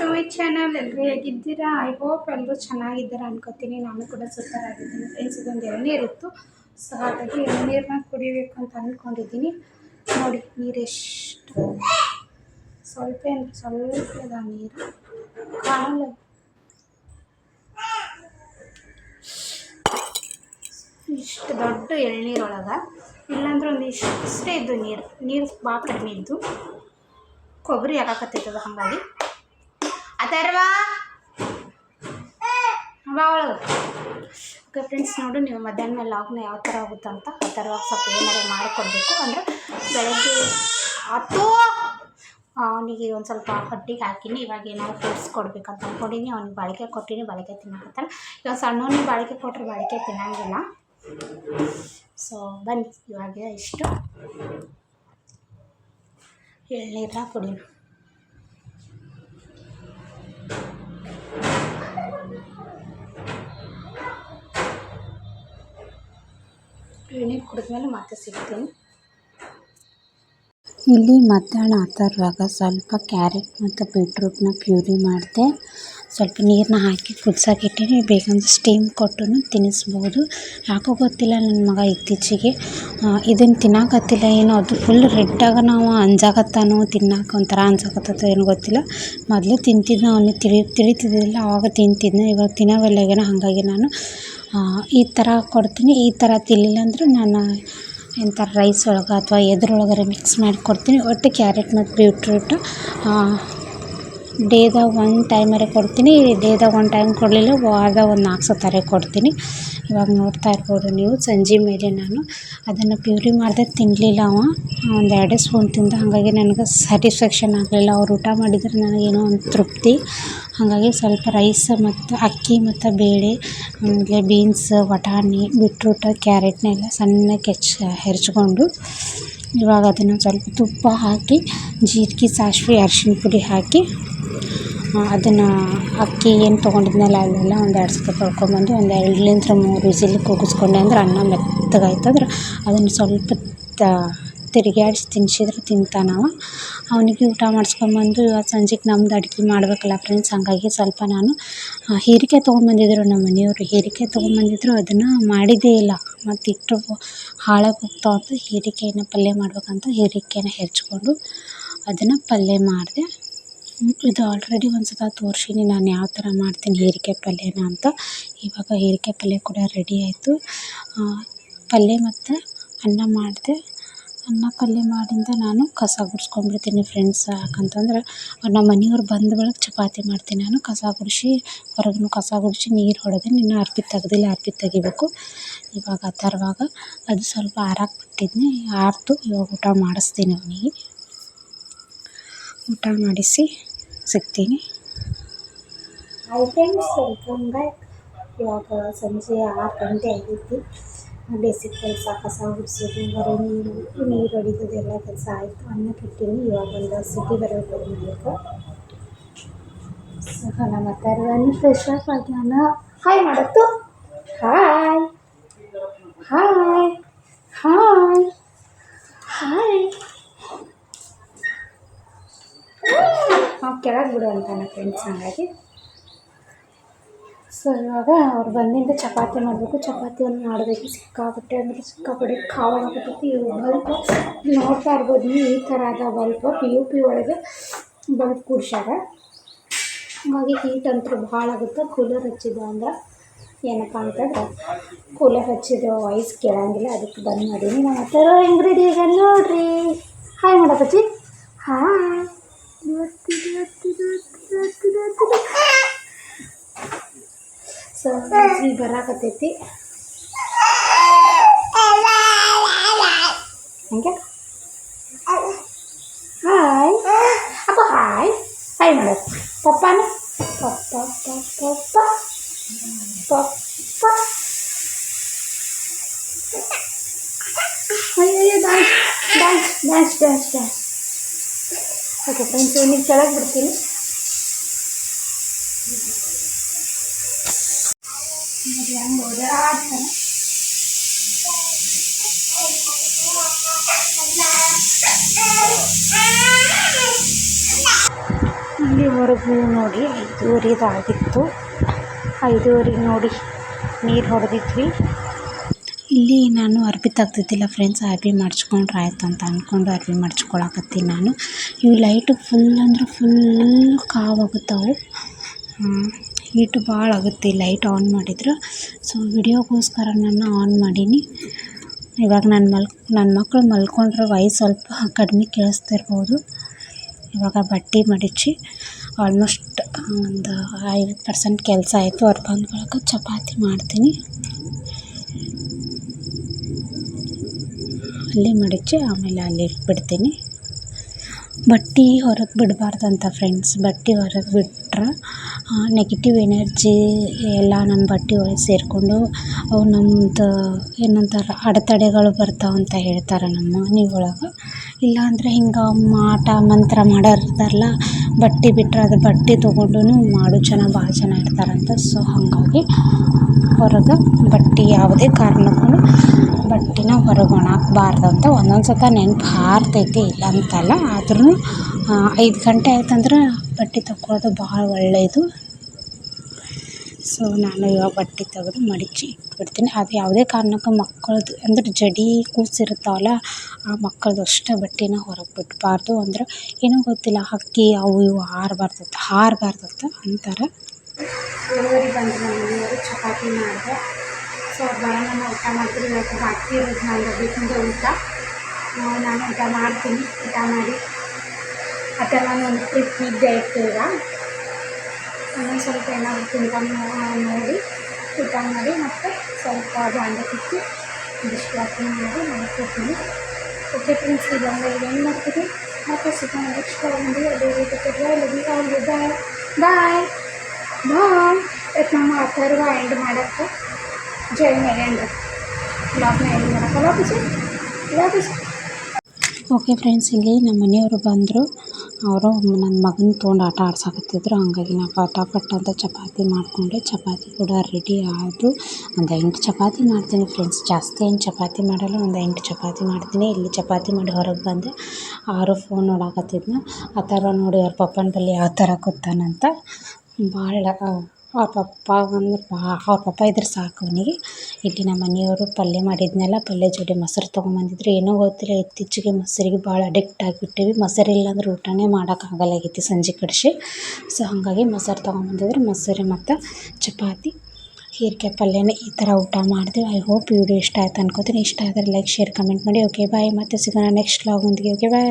To my channel ಎಲ್ಲರೂ ಹೇಗಿದ್ದೀರಾ? I hope ಎಲ್ಲರೂ ಚೆನ್ನಾಗಿದ್ದೀರಾ ಅನ್ಕೋತೀನಿ. ನಾನು ಕೂಡ ಸೂಪರ್ ಆಗಿದ್ದೀನಿ ಫ್ರೆಂಡ್ಸ್ ಇದೊಂದು ಎಳ್ನೀರಿತ್ತು ಸೊ ಹಾಗಾಗಿ ಎಳ್ನೀರನ್ನ ಕುಡಿಬೇಕು ಅಂತ ಅಂದ್ಕೊಂಡಿದ್ದೀನಿ ನೋಡಿ, ನೀರು ಎಷ್ಟು ಸ್ವಲ್ಪ ಸ್ವಲ್ಪ ಇದೆ ನೀರು. ಕಾಣಲ್ಲ ಇಷ್ಟು ದೊಡ್ಡ ಎಳ್ನೀರೊಳಗೆ ಇಲ್ಲಾಂದ್ರೆ ಒಂದು ಇಷ್ಟೇ ಇದ್ದು ನೀರು. ನೀರು ಭಾಳ ಕಡಿಮೆ ಇದ್ದು ಕೊಬ್ಬರಿ ಹಾಕಾಕತ್ತೈತದ ಹಾಗಾಗಿ. ಅಥರ್ವ ಬಾ ಓಕೆ ಫ್ರೆಂಡ್ಸ್ ನೋಡು, ನೀವು ಮಧ್ಯಾಹ್ನ ಮೇಲೆ ಲಾಗ್ನ ಯಾವ ಥರ ಆಗುತ್ತೆ ಅಂತ ಆ ಅಥರ್ವ ಸ್ವಲ್ಪ ಏನಾರು ಮಾಡಿಕೊಡ್ಬೇಕು ಅಂದರೆ ಬೆಳಗ್ಗೆ ಹತ್ತು ಅವನಿಗೆ ಒಂದು ಸ್ವಲ್ಪ ಹೊಟ್ಟಿಗೆ ಹಾಕಿನಿ, ಇವಾಗ ಏನಾದ್ರು ಫ್ರೂಟ್ಸ್ ಕೊಡ್ಬೇಕಂತ ಅಂದ್ಕೊಂಡಿನಿ ಅವ್ನಿಗೆ ಬಾಳಿಕೆ ಕೊಟ್ಟಿನಿ, ಬಾಳಿಕೆ ತಿನ್ನಕತ್ತಾನ. ಇವಾಗ ಸಣ್ಣವನಿಗೆ ಬಾಳಿಕೆ ಕೊಟ್ಟರೆ ಬಾಳಿಕೆ ತಿನ್ನಂಗಿಲ್ಲ. ಸೊ ಬನ್ನಿ, ಇವಾಗ ಇಷ್ಟು. ಎಳ್ನೀರನ್ನ ಕುಡಿಯೋಣ. ಎಳ್ನೀರು ಕುಡಿದ್ಮೇಲೆ ಮತ್ತೆ ಸಿಗ್ತೀನಿ. ಇಲ್ಲಿ ಮಧ್ಯಾಹ್ನ ತರುವಾಗ ಸ್ವಲ್ಪ ಕ್ಯಾರೆಟ್ ಮತ್ತು ಬೀಟ್ರೂಟ್ನ ಪ್ಯೂರಿ ಮಾಡಿದೆ. ಸ್ವಲ್ಪ ನೀರನ್ನ ಹಾಕಿ ಕುದ್ಸಕ್ಕಿಟ್ಟಿನಿ ಬೇಕಂದ್ರೆ ಸ್ಟೀಮ್ ಕೊಟ್ಟು ತಿನ್ನಿಸ್ಬೋದು ಯಾಕೋ ಗೊತ್ತಿಲ್ಲ ನನ್ನ ಮಗ ಇತ್ತೀಚೆಗೆ. ಇದನ್ನು ತಿನ್ನಕತ್ತಿಲ್ಲ ಏನೋ. ಅದು ಫುಲ್ ರೆಡ್ಡಾಗ ನಾವು ಅಂಜಾಕತ್ತಾನೋ ತಿನ್ನಕ್ಕೆ ಒಂಥರ ಅನ್ಸಕತ್ತೋ ಏನೋ ಗೊತ್ತಿಲ್ಲ. ಮೊದಲು ತಿಂತಿದ್ನ ಅವನಿಗೆ ತಿಳಿ ತಿಳಿತಿದ್ದಿಲ್ಲ ಆವಾಗ ತಿಂತಿದ್ನ. ಇವಾಗ ತಿನ್ನೋವೆಲ್ಲಗೇನ ಹಾಗಾಗಿ ನಾನು. ಈ ಥರ ಕೊಡ್ತೀನಿ. ಈ ಥರ ತಿನ್ನಲಿಲ್ಲ ಅಂದ್ರೆ ನಾನು ಎಂಥ ರೈಸ್ ಒಳಗೆ ಅಥವಾ ಎದ್ರೊಳಗಾರ ಮಿಕ್ಸ್ ಮಾಡಿ ಕೊಡ್ತೀನಿ. ಒಟ್ಟು ಕ್ಯಾರೆಟ್ ಮತ್ತು ಬೀಟ್ರೂಟ್ ಡೇದಾಗ ಒಂದು ಟೈಮರೆ ಕೊಡ್ತೀನಿ. ಡೇದಾಗ ಒಂದು ಟೈಮ್ ಕೊಡಲಿಲ್ಲ ವಾರದಾಗ ಒಂದು ನಾಲ್ಕು ಸತಾರೆ ಕೊಡ್ತೀನಿ. ಇವಾಗ ನೋಡ್ತಾ ಇರ್ಬೋದು ನೀವು. ಸಂಜೆ ಮೇಲೆ ನಾನು ಅದನ್ನು ಪ್ಯೂರಿ ಮಾಡಿದೆ ತಿನ್ನಲಿಲ್ಲ ಅವ. ಒಂದು ಎರಡೇ ಸ್ಪೂನ್ ತಿಂದ, ಹಾಗಾಗಿ ನನಗೆ ಸ್ಯಾಟಿಸ್ಫ್ಯಾಕ್ಷನ್ ಆಗಲಿಲ್ಲ. ಅವ್ರು ಊಟ ಮಾಡಿದ್ರೆ ನನಗೇನೋ ಒಂದು ತೃಪ್ತಿ. ಹಾಗಾಗಿ ಸ್ವಲ್ಪ ರೈಸ್ ಮತ್ತು ಅಕ್ಕಿ ಮತ್ತು ಬೇಳೆ ಆಮೇಲೆ ಬೀನ್ಸ್ ಬಟಾಣಿ ಬಿಟ್ರೂಟ ಕ್ಯಾರೆಟ್ನೆಲ್ಲ ಸಣ್ಣಕ್ಕೆ ಹೆಚ್ಚು ಹೆರ್ಚ್ಕೊಂಡು ಇವಾಗ ಅದನ್ನು ಸ್ವಲ್ಪ ತುಪ್ಪ ಹಾಕಿ, ಜೀರಿಗೆ, ಸಾಸಿವೆ, ಅರ್ಶಿಣ ಪುಡಿ ಹಾಕಿ ಅದನ್ನು ಅಕ್ಕಿ ಏನು ತೊಗೊಂಡಿದ್ನಲ್ಲ ಅಲ್ಲೆಲ್ಲ ಒಂದು ಎರಡು ಸತಿ ತೊಳ್ಕೊಂಬಂದು ಒಂದು ಎರಡಲಿಂತ್ರ ಮೂರು ವಿಸಿಲ್ ಕೂಗಿಸ್ಕೊಂಡೆ ಅಂದ್ರೆ ಅನ್ನ ಮೆತ್ತಗಾಯ್ತಂದ್ರೆ ಅದನ್ನು ಸ್ವಲ್ಪ ತಿರುಗ್ಯಾಡ್ಸಿ ತಿನ್ಸಿದ್ರೆ ಅವ ಅವನಿಗೆ ಊಟ ಮಾಡಿಸ್ಕೊಂಬಂದು ಇವತ್ತು ಸಂಜೆಗೆ ನಮ್ದು ಅಡ್ಗೆ ಮಾಡಬೇಕಲ್ಲ ಫ್ರೆಂಡ್ಸ್ ಹಾಗಾಗಿ ಸ್ವಲ್ಪ ನಾನು ಹೀರಿಕಾಯಿ ತೊಗೊಂಬಂದಿದ್ರು ನಮ್ಮ ಮನೆಯವರು. ಹೀರಿಕಾಯಿ ತೊಗೊಂಬಂದಿದ್ರು, ಅದನ್ನು ಮಾಡಿದ್ದೇ ಇಲ್ಲ. ಮತ್ತು ಇಟ್ಟು ಹಾಳಾಗಿ ಅಂತ ಹೀರಿಕಾಯಿನ ಪಲ್ಯ ಮಾಡ್ಬೇಕಂತ ಹೀರಿಕಾಯಿನ ಹೆಚ್ಕೊಂಡು ಅದನ್ನು ಪಲ್ಯ ಮಾಡಿದೆ. ಇದು ಆಲ್ರೆಡಿ ಒಂದು ಸಲ ತೋರ್ಸೀನಿ ನಾನು ಯಾವ ಥರ ಮಾಡ್ತೀನಿ ಹೀರಿಕಾಯಿ ಪಲ್ಯನ ಅಂತ. ಇವಾಗ ಹೀರಿಕಾಯಿ ಪಲ್ಯ ಕೂಡ ರೆಡಿ ಆಯಿತು. ಪಲ್ಯ ಮತ್ತು ಅನ್ನ ಮಾಡಿದೆ. ಅನ್ನ ಪಲ್ಯ ಮಾಡಿಂದ ನಾನು ಕಸ ಗುಡ್ಸ್ಕೊಂಡ್ಬಿಡ್ತೀನಿ ಫ್ರೆಂಡ್ಸ್ ಯಾಕಂತಂದ್ರೆ, ನಮ್ಮ ಮನೆಯವ್ರು ಬಂದ ಬಳಿಕ ಚಪಾತಿ ಮಾಡ್ತೀನಿ ನಾನು. ಕಸ ಗುಡಿಸಿ ಹೊರಗೂ ಕಸ ಗುಡಿಸಿ ನೀರು ಹೊಡೆದು ಇನ್ನು ಅರ್ಬಿ ತೆಗ್ದಿಲ್ಲ ಅರ್ಬಿ ತೆಗಿಬೇಕು. ಇವಾಗ ತರುವಾಗ ಅದು ಸ್ವಲ್ಪ ಆರಾಕೆ ಬಿಟ್ಟಿದ್ನಿ ಆರಿತು, ಇವಾಗ ಊಟ ಮಾಡಿಸ್ತೀನಿ ಅವನಿಗೆ. ಊಟ ಮಾಡಿಸಿ ಸಿಗ್ತೀನಿ. ಫ್ರೆಂಡ್ಸ್ ವೆಲ್ಕಮ್ ಬ್ಯಾಕ್ ಇವಾಗ ಸಂಜೆ ಆರು ಗಂಟೆ ಆಗೈತಿ ಬೇಸಿಕ್ ಕೆಲಸ, ಕಸ ಗುಡಿಸೋದು ಬರೋ ನೀರು ನೀರು ಹೊಡಿಯೋದು ಎಲ್ಲ ಕೆಲಸ ಆಯಿತು. ಅನ್ನ ಕಟ್ಟಿನಿ, ಇವಾಗ ಒಂದು ಸಿಟಿ ಬರೋದು ಮಾಡಬೇಕು. ಸೊ ನಮ್ಮ ತರವನ್ನು ಫ್ರೆಶ್ ಅಪ್ ನಾನು ಹಾಯ್ ಮಾಡತ್ತು. ಹಾಯ್ ಹಾಯ್ ಹಾಯ್ ಹಾಯ್ ಹಾಂ ಕೆಳಗೆ ಬಿಡು ಅಂತಾನೆ ಫ್ರೆಂಡ್ಸ್ ಹಾಗಾಗಿ. ಸೊ ಇವಾಗ ಅವ್ರು ಬಂದಿಂದ ಚಪಾತಿ ಮಾಡಬೇಕು. ಚಪಾತಿಯನ್ನು ಮಾಡಬೇಕು ಸಿಕ್ಕಾಪಟ್ಟೆ ಅಂದರೆ ಸಿಕ್ಕಾಪಟ್ಟೆ ಖಾವಾಗತ್ತೈತಿ ಇವು ಬಲ್ಪ್ ನೋಡ್ತಾ ಇರ್ಬೋದು. ನೀವು ಈ ಥರ ಅದ ಬಲ್ಪ್. ಪಿ ಯು ಪಿ ಒಳಗೆ ಬಲ್ಪ್ ಕೂಡ್ಸ್ಯಾರ. ಹಾಗಾಗಿ ಹೀಟ್ ಅಂತೂ ಭಾಳ ಆಗುತ್ತೆ. ಕೂಲರ್ ಹಚ್ಚಿದ್ದು ಅಂದ್ರೆ ಏನಪ್ಪ ಅಂತಂದ್ರೆ ಕೂಲರ್ ಹಚ್ಚಿದ ವಾಯ್ಸ್ ಕೇಳಂಗಿಲ್ಲ. ಅದಕ್ಕೆ ಬಂದ್ ಮಾಡೀನಿ. ನಮ್ಮ ಹತ್ತಿರ ಈಗ ನೋಡ್ರಿ. ಹಾಯ್ ಮಾಡಪ್ಪಚ್ಚಿ ಹಾಯ್ ಸೊ ಇಲ್ಲಿ ಬರಾಕತ್ತೈತಿ ಹಂಗೆ ಹಾಯ್ ಅಪ್ಪ ಹಾಯ್ ಹಾಯ್ ಮಾಡ ಪಪ್ಪಾನ ಪಪ್ಪ ಪಪ್ಪ ಪಪ್ಪ ಅಯ್ಯಯ್ಯೋ dance dance dance dance dance okay friends ಇವ್ನಿಗೆ ಕೆಳಗೆ ಬಿಡ್ತೀನಿ ಇಲ್ಲಿವರೆಗೂ ನೋಡಿ ಐದೂವರೆದಾಗಿತ್ತು ಐದೂವರೆಗೆ ನೋಡಿ ನೀರು ಹೊಡೆದಿದ್ವಿ. ಇಲ್ಲಿ ನಾನು ಅರ್ಬಿ ತಗ್ತಿದ್ದಿಲ್ಲ ಫ್ರೆಂಡ್ಸ್ ಅರ್ಬಿ ಮಾಡಿಸ್ಕೊಂಡ್ರೆ ಆಯಿತು ಅಂತ ಅಂದ್ಕೊಂಡು ಅರ್ಬಿ ಮಾಡಿಸ್ಕೊಳಕತ್ತೀನಿ ನಾನು. ಇವು ಲೈಟು ಫುಲ್ ಅಂದ್ರೆ ಫುಲ್ ಕಾವಾಗುತ್ತವೆ. ಹೀಟು ಭಾಳ ಆಗುತ್ತೆ ಲೈಟ್ ಆನ್ ಮಾಡಿದ್ರೆ. ಸೊ ವಿಡಿಯೋಗೋಸ್ಕರ ನಾನು ಆನ್ ಮಾಡೀನಿ. ಇವಾಗ ನನ್ನ ಮಲ್ ನನ್ನ ಮಕ್ಕಳು ಮಲ್ಕೊಂಡ್ರೆ ವಾಯ್ಸ್ ಸ್ವಲ್ಪ ಕಡಿಮೆ ಕೇಳಿಸ್ತಿರ್ಬೋದು. ಇವಾಗ ಬಟ್ಟೆ ಮಡಚಿ ಆಲ್ಮೋಸ್ಟ್ ಒಂದು ಐವತ್ತು ಪರ್ಸೆಂಟ್ ಕೆಲಸ ಆಯಿತು. ಅವ್ರು ಬಂದ ಚಪಾತಿ ಮಾಡ್ತೀನಿ. ಅಲ್ಲಿ ಮಡಚಿ ಆಮೇಲೆ ಅಲ್ಲಿ ಬಿಡ್ತೀನಿ ಬಟ್ಟೆ ಹೊರಗೆ ಬಿಡಬಾರ್ದಂತ ಫ್ರೆಂಡ್ಸ್ ಬಟ್ಟೆ ಹೊರಗೆ ಬಿಟ್ರೆ ನೆಗೆಟಿವ್ ಎನರ್ಜಿ ಎಲ್ಲ ನಮ್ಮ ಬಟ್ಟೆ ಒಳಗೆ ಸೇರಿಕೊಂಡು ಅವು ನಮ್ದು ಏನಂತಾರೆ ಅಡೆತಡೆಗಳು ಬರ್ತಾವೆ ಅಂತ ಹೇಳ್ತಾರೆ ನಮ್ಮ ಮನೆ ಒಳಗೆ. ಇಲ್ಲ ಅಂದ್ರೆ ಹಿಂಗೆ ಮಾಟ ಮಂತ್ರ ಮಾಡೋರು ಇರ್ತಾರಲ್ಲ ಬಟ್ಟೆ ಬಿಟ್ಟರೆ ಅದು ಬಟ್ಟೆ ತೊಗೊಂಡು ಮಾಡೋ, ಜನ ಭಾಳ ಜನ ಇರ್ತಾರಂತ. ಸೊ ಹಾಗಾಗಿ ಹೊರಗೆ ಬಟ್ಟೆ ಯಾವುದೇ ಕಾರಣಕ್ಕೂ ಬಟ್ಟೆನ ಹೊರಗೆ ಒಣಾಕ್ಬಾರ್ದು ಅಂತ ಒಂದೊಂದು ಸತ ನೆನ್ಪು ಹಾರ್ತೈತಿ ಇಲ್ಲ ಅಂತಲ್ಲ ಆದ್ರೂ ಐದು ಗಂಟೆ ಆಯ್ತಂದ್ರೆ ಬಟ್ಟೆ ತಕ್ಕೊಳ್ಳೋದು ಭಾಳ ಒಳ್ಳೆಯದು. ಸೊ ನಾನು ಇವಾಗ ಬಟ್ಟೆ ತೆಗೆದು ಮಡಚಿ ಇಟ್ಬಿಡ್ತೀನಿ. ಅದು ಯಾವುದೇ ಕಾರಣಕ್ಕೂ ಮಕ್ಕಳದ್ದು ಅಂದ್ರೆ ಜಡಿ ಕೂಸಿರ್ತಾವಲ್ಲ ಆ ಮಕ್ಕಳದ್ದು ಅಷ್ಟೇ ಬಟ್ಟೆನ ಹೊರಗೆ ಬಿಡಬಾರ್ದು. ಅಂದ್ರೆ ಏನೂ ಗೊತ್ತಿಲ್ಲ ಹಕ್ಕಿ ಅವು ಇವು ಹಾರಬಾರ್ದತ್ತ ಹಾರಬಾರ್ದತ್ತ ಅಂತಾರೆ. ಡೆಲಿವರಿ ಬಂದು ನಮ್ಮ ಮನೆಯವರು ಚಪಾತಿ ಮಾಡಿದೆ. ಸೊ ಅವ್ರು ಊಟ ಮಾಡ್ತೀನಿ. ಇವತ್ತು ಇರೋದು ನಾನು ಊಟ. ನಾನು ಊಟ ಮಾಡ್ತೀನಿ. ಊಟ ಮಾಡಿ. ಮತ್ತು ನಾನು ಒಂದು ಟ್ರಿಪ್ ಇದ್ದೇ ಇತ್ತು ಈಗ ಸ್ವಲ್ಪ ಏನಾದರೂ ತಿಂತ ನೋಡಿ ಊಟ ಮಾಡಿ ಮತ್ತು ಸ್ವಲ್ಪ ಬಾಂಡೆ ತಿಕ್ಕಿ ಇದಿಷ್ಟು ವಾಕಿಂಗ್ ಮಾಡಿ ಮಾಡ್ಕೊತೀನಿ ಓಕೆ ಫ್ರೆಂಡ್ಸ್ ಇವಾಗ ಏನು ಮಾಡ್ತೀನಿ ಮತ್ತು ಸಿಗೋಣ ನೆಕ್ಸ್ಟ್ ಒಂದು ಅದೇ ರೀತಿ ಕೊಟ್ಟರೆ ಬಾಯ್ ಬಾಯ್ ಬಾಯ್ ಇವತ್ತು ನಮ್ಮ ಅಥರ್ವ ಎಂಡ್ ಮಾಡೋಕ್ಕೆ ಜೈ ಮೇಲೇಂದ್ರ ಬ್ಲಾಗ್ನ ಎಂಡ್ ಮಾಡೋಕ್ಕೆ ಲೋಪಿಸಿ ಲೋಪಿಸಿ ಓಕೆ ಫ್ರೆಂಡ್ಸ್ ಇಲ್ಲಿ ನಮ್ಮ ಮನೆಯವರು ಬಂದರು ಅವರು ನನ್ನ ಮಗನ ತಗೊಂಡು ಆಟ ಆಡ್ಸಕತ್ತಿದ್ರು. ಹಂಗಾಗಿ ನಾ ಪಟ ಅಂತ ಚಪಾತಿ ಮಾಡಿಕೊಂಡೆ. ಚಪಾತಿ ಕೂಡ ರೆಡಿ ಆಯಿತು. ಒಂದು ಎಂಟು ಚಪಾತಿ ಮಾಡ್ತೀನಿ ಫ್ರೆಂಡ್ಸ್ ಜಾಸ್ತಿ ಏನು ಚಪಾತಿ ಮಾಡಲ್ಲ, ಒಂದು ಎಂಟು ಚಪಾತಿ ಮಾಡ್ತೀನಿ. ಇಲ್ಲಿ ಚಪಾತಿ ಮಾಡಿ ಹೊರಗೆ ಬಂದೆ. ಆರು ಫೋನ್ ನೋಡಾಕತ್ತಿದ್ನ. ಆ ಥರ ನೋಡಿ ಅವ್ರ ಪಪ್ಪನ ಬಳಿ ಯಾವ ಥರ ಕೂತಾನಂತ. ಭಾಳ ಅವ್ರ ಪಪ್ಪ ಅಂದ್ರೆ ಬಾ, ಅವ್ರ ಪಪ್ಪ ಇದ್ರೆ ಸಾಕು ಅವನಿಗೆ. ಇಲ್ಲಿ ನಮ್ಮ ಮನೆಯವರು ಪಲ್ಯ ಮಾಡಿದ್ನಲ್ಲ, ಪಲ್ಯ ಜೋಡಿ ಮೊಸರು ಬಂದಿದ್ರು ಏನೋ ಗೊತ್ತಿಲ್ಲ, ಇತ್ತೀಚೆಗೆ ಮೊಸರಿಗೆ ಬಹಳ ಅಡಿಕ್ಟ್ ಆಗಿಬಿಟ್ಟಿವಿ. ಮೊಸರು ಇಲ್ಲಾಂದ್ರೆ ಊಟನೇ ಮಾಡೋಕ್ಕಾಗಲ್ಲಾಗೈತಿ ಸಂಜೆ ಕಡಿಸಿ ಸೊ ಹಾಗಾಗಿ ಮೊಸರು ತೊಗೊಂಬಂದಿದ್ರು. ಮೊಸರು ಮತ್ತು ಚಪಾತಿ, ಹೀರಿಕಾಯಿ ಪಲ್ಯನೇ ಈ ಥರ ಊಟ ಮಾಡಿದೆ ಐ ಹೋಪ್ ವಿಡಿಯೋ ಇಷ್ಟ ಆಯ್ತು ಅನ್ಕೋತೀನಿ. ಇಷ್ಟ ಆದರೆ ಲೈಕ್ ಶೇರ್ ಕಮೆಂಟ್ ಮಾಡಿ. ಓಕೆ ಬಾಯ್ ಮತ್ತೆ ಸಿಗೋಣ ನೆಕ್ಸ್ಟ್ ವ್ಲಾಗ್ ಒಂದಿಗೆ. Okay bye